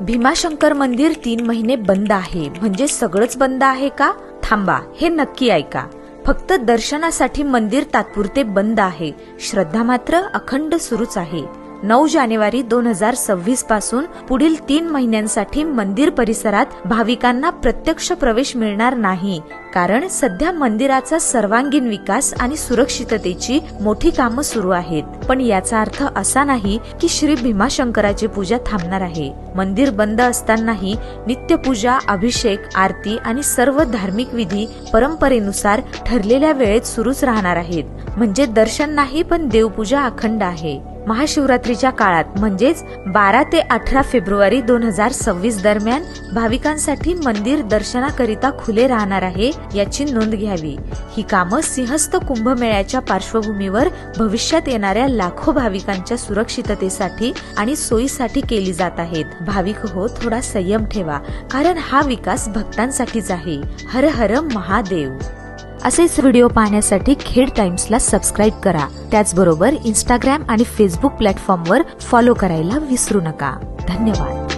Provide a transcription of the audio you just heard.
भीमाशंकर मंदिर तीन महिने बंद आहे. म्हणजे सगळंच बंद आहे का? थांबा हे नक्की ऐका. फक्त दर्शनासाठी मंदिर तात्पुरते बंद आहे. श्रद्धा मात्र अखंड सुरूच आहे. नऊ जानेवारी दोन हजार सव्वीसपासून पुढील तीन महिन्यांसाठी मंदिर परिसरात भाविकांना प्रत्यक्ष प्रवेश मिळणार नाही. कारण सध्या मंदिराचा सर्वांगीण विकास आणि सुरक्षिततेची मोठी कामं सुरू आहेत. पण याचा अर्थ असा नाही की श्री भीमाशंकराची पूजा थांबणार आहे. मंदिर बंद असतानाही नित्यपूजा अभिषेक आरती आणि सर्व धार्मिक विधी परंपरेनुसार ठरलेल्या वेळेत सुरूच राहणार आहेत. म्हणजे दर्शन नाही पण देवपूजा अखंड आहे. महाशिवरात्रीच्या काळात म्हणजेच बारा ते अठरा फेब्रुवारी दोन हजार सव्वीस दरम्यान भाविकांसाठी मंदिर दर्शनाकरिता खुले राहणार आहे याची नोंद घ्यावी. ही कामं सिंहस्थ कुंभमेळ्याच्या पार्श्वभूमीवर भविष्यात येणाऱ्या लाखो भाविकांच्या सुरक्षिततेसाठी आणि सोयीसाठी केली जात आहेत. भाविक हो थोडा संयम ठेवा कारण हा विकास भक्तांसाठीच आहे. हर हर महादेव. असेच व्हिडिओ पाहण्यासाठी खेड टाइम्सला सबस्क्राईब करा. त्याचबरोबर इंस्टाग्राम आणि फेसबुक प्लॅटफॉर्मवर फॉलो करायला विसरू नका. धन्यवाद.